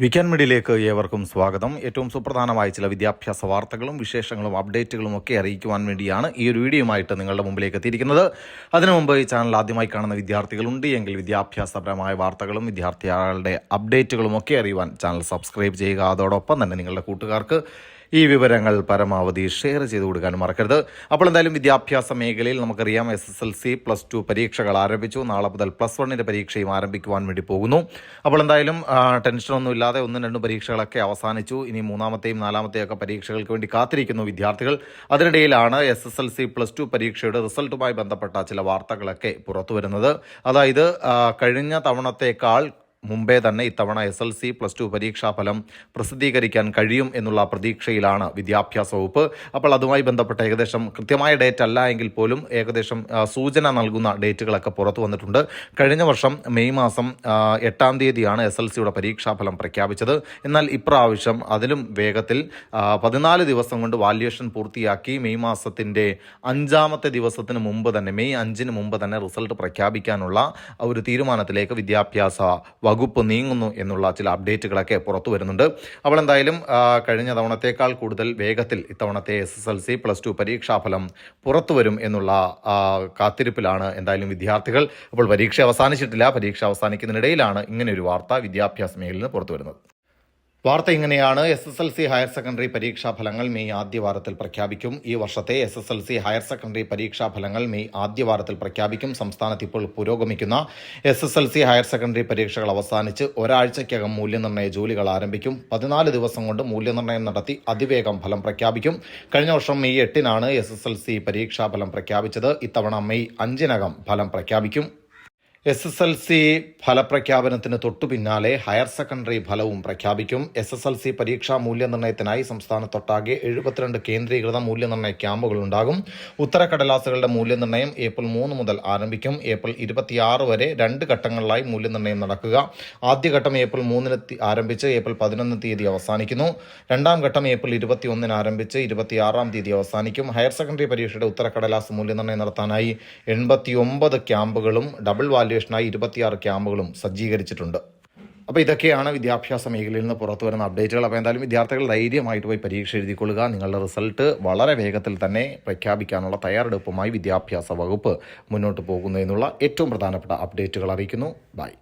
Weekend മിഡിലേക്ക് ഏവർക്കും സ്വാഗതം. ഏറ്റവും സുപ്രധാനമായ ചില വിദ്യാഭ്യാസ വാർത്തകളും വിശേഷങ്ങളും അപ്ഡേറ്റുകളും ഒക്കെ അറിയിക്കുവാൻ വേണ്ടിയാണ് ഈ ഒരു വീഡിയോയുമായിട്ട് നിങ്ങളുടെ മുമ്പിലേക്ക് എത്തിയിരിക്കുന്നത്. അതിനു മുമ്പ് ഈ ചാനൽ ആദ്യമായി കാണുന്ന വിദ്യാർത്ഥികളുണ്ട് എങ്കിൽ വിദ്യാഭ്യാസപരമായ വാർത്തകളും വിദ്യാർത്ഥികളുടെ അപ്ഡേറ്റുകളും ഒക്കെ അറിയുവാൻ ചാനൽ സബ്സ്ക്രൈബ് ചെയ്യുക. അതോടൊപ്പം തന്നെ നിങ്ങളുടെ കൂട്ടുകാർക്ക് ഈ വിവരങ്ങൾ പരമാവധി ഷെയർ ചെയ്ത് കൊടുക്കാൻ മറക്കരുത്. അപ്പോൾ എന്തായാലും വിദ്യാഭ്യാസ മേഖലയിൽ നമുക്കറിയാം S S L C plus two പരീക്ഷകൾ ആരംഭിച്ചു. നാളെ മുതൽ പ്ലസ് വണ്ണിന്റെ പരീക്ഷയും ആരംഭിക്കുവാൻ വേണ്ടി പോകുന്നു. അപ്പോൾ എന്തായാലും ടെൻഷനൊന്നും ഇല്ലാതെ ഒന്നും രണ്ടും പരീക്ഷകളൊക്കെ അവസാനിച്ചു. ഇനി മൂന്നാമത്തെയും നാലാമത്തെയും ഒക്കെ പരീക്ഷകൾക്ക് വേണ്ടി കാത്തിരിക്കുന്നു വിദ്യാർത്ഥികൾ. അതിനിടയിലാണ് S S L C plus two പരീക്ഷയുടെ റിസൾട്ടുമായി ബന്ധപ്പെട്ട ചില വാർത്തകളൊക്കെ പുറത്തുവരുന്നത്. അതായത് കഴിഞ്ഞ തവണത്തേക്കാൾ മുമ്പേ തന്നെ ഇത്തവണ S L C plus two പരീക്ഷാഫലം പ്രസിദ്ധീകരിക്കാൻ കഴിയും എന്നുള്ള പ്രതീക്ഷയിലാണ് വിദ്യാഭ്യാസ വകുപ്പ്. അപ്പോൾ അതുമായി ബന്ധപ്പെട്ട ഏകദേശം കൃത്യമായ ഡേറ്റ് അല്ല എങ്കിൽ പോലും ഏകദേശം സൂചന നൽകുന്ന ഡേറ്റുകളൊക്കെ പുറത്തു വന്നിട്ടുണ്ട്. കഴിഞ്ഞ വർഷം മെയ് മാസം എട്ടാം തീയതിയാണ് എസ് എൽ സിയുടെ പരീക്ഷാഫലം പ്രഖ്യാപിച്ചത്. എന്നാൽ ഇപ്രാവശ്യം അതിലും വേഗത്തിൽ പതിനാല് ദിവസം കൊണ്ട് വാല്യുവേഷൻ പൂർത്തിയാക്കി മെയ് മാസത്തിന്റെ അഞ്ചാമത്തെ ദിവസത്തിന് മുമ്പ് തന്നെ മെയ് അഞ്ചിന് മുമ്പ് തന്നെ റിസൾട്ട് പ്രഖ്യാപിക്കാനുള്ള ഒരു തീരുമാനത്തിലേക്ക് വിദ്യാഭ്യാസ വകുപ്പ് നീങ്ങുന്നു എന്നുള്ള ചില അപ്ഡേറ്റുകളൊക്കെ പുറത്തു വരുന്നുണ്ട്. അപ്പോൾ എന്തായാലും കഴിഞ്ഞ തവണത്തേക്കാൾ കൂടുതൽ വേഗത്തിൽ ഇത്തവണത്തെ S S L C plus two പരീക്ഷാഫലം പുറത്തു വരും എന്നുള്ള കാത്തിരിപ്പിലാണ് എന്തായാലും വിദ്യാർത്ഥികൾ. അപ്പോൾ പരീക്ഷ അവസാനിച്ചിട്ടില്ല. പരീക്ഷ അവസാനിക്കുന്നതിനിടയിലാണ് ഇങ്ങനെ ഒരു വാർത്ത വിദ്യാഭ്യാസ മേഖലയിൽ നിന്ന് പുറത്തു വരുന്നത്. വാർത്ത ഇങ്ങനെയാണ്. S S L C higher secondary പരീക്ഷാ ഫലങ്ങൾ മെയ് ആദ്യവാരത്തിൽ പ്രഖ്യാപിക്കും. ഈ വർഷത്തെ S S L C higher secondary പരീക്ഷാ ഫലങ്ങൾ മെയ് ആദ്യവാരത്തിൽ പ്രഖ്യാപിക്കും. സംസ്ഥാനത്ത് ഇപ്പോൾ പുരോഗമിക്കുന്ന S S L C higher secondary പരീക്ഷകൾ അവസാനിച്ച് ഒരാഴ്ചയ്ക്കകം മൂല്യനിർണയ ജോലികൾ ആരംഭിക്കും. പതിനാല് ദിവസം കൊണ്ട് മൂല്യനിർണയം നടത്തി അതിവേഗം ഫലം പ്രഖ്യാപിക്കും. കഴിഞ്ഞ വർഷം മെയ് എട്ടിനാണ് എസ് എസ് എൽ സി പരീക്ഷാ ഫലം പ്രഖ്യാപിച്ചത്. ഇത്തവണ മെയ് അഞ്ചിനകം ഫലം പ്രഖ്യാപിക്കും. എസ് എസ് എൽ സി ഫലപ്രഖ്യാപനത്തിന് തൊട്ടു പിന്നാലെ ഹയർ സെക്കൻഡറി ഫലവും പ്രഖ്യാപിക്കും. എസ് എസ് എൽ സി പരീക്ഷാ മൂല്യനിർണയത്തിനായി സംസ്ഥാനത്തൊട്ടാകെ എഴുപത്തിരണ്ട് കേന്ദ്രീകൃത മൂല്യനിർണയ ക്യാമ്പുകൾ ഉണ്ടാകും. ഉത്തരക്കടലാസുകളുടെ മൂല്യനിർണയം ഏപ്രിൽ മൂന്ന് മുതൽ ആരംഭിക്കും. ഏപ്രിൽ ഇരുപത്തിയാറ് വരെ രണ്ട് ഘട്ടങ്ങളിലായി മൂല്യനിർണയം നടക്കുക. ആദ്യഘട്ടം ഏപ്രിൽ മൂന്നിന് ആരംഭിച്ച് ഏപ്രിൽ പതിനൊന്ന് തീയതി അവസാനിക്കുന്നു. രണ്ടാം ഘട്ടം ഏപ്രിൽ ഇരുപത്തിയൊന്നിന് ആരംഭിച്ച് ഇരുപത്തിയാറാം തീയതി അവസാനിക്കും. ഹയർ സെക്കൻഡറി പരീക്ഷയുടെ ഉത്തരക്കടലാസ് മൂല്യനിർണയം നടത്താനായി എൺപത്തിയൊമ്പത് ക്യാമ്പുകളും ഡബിൾ വാല്യുവേഷനായി ഇരുപത്തിയാറ് ക്യാമ്പുകളും സജ്ജീകരിച്ചിട്ടുണ്ട്. അപ്പോൾ ഇതൊക്കെയാണ് വിദ്യാഭ്യാസ മേഖലയിൽ നിന്ന് പുറത്തു വരുന്ന അപ്ഡേറ്റുകൾ. അപ്പോൾ എന്തായാലും വിദ്യാർത്ഥികൾ ധൈര്യമായിട്ട് പോയി പരീക്ഷ എഴുതിക്കൊള്ളുക. നിങ്ങളുടെ റിസൾട്ട് വളരെ വേഗത്തിൽ തന്നെ പ്രഖ്യാപിക്കാനുള്ള തയ്യാറെടുപ്പുമായി വിദ്യാഭ്യാസ വകുപ്പ് മുന്നോട്ട് പോകുന്നു എന്നുള്ള ഏറ്റവും പ്രധാനപ്പെട്ട അപ്ഡേറ്റുകൾ അറിയിക്കുന്നു. ബൈ.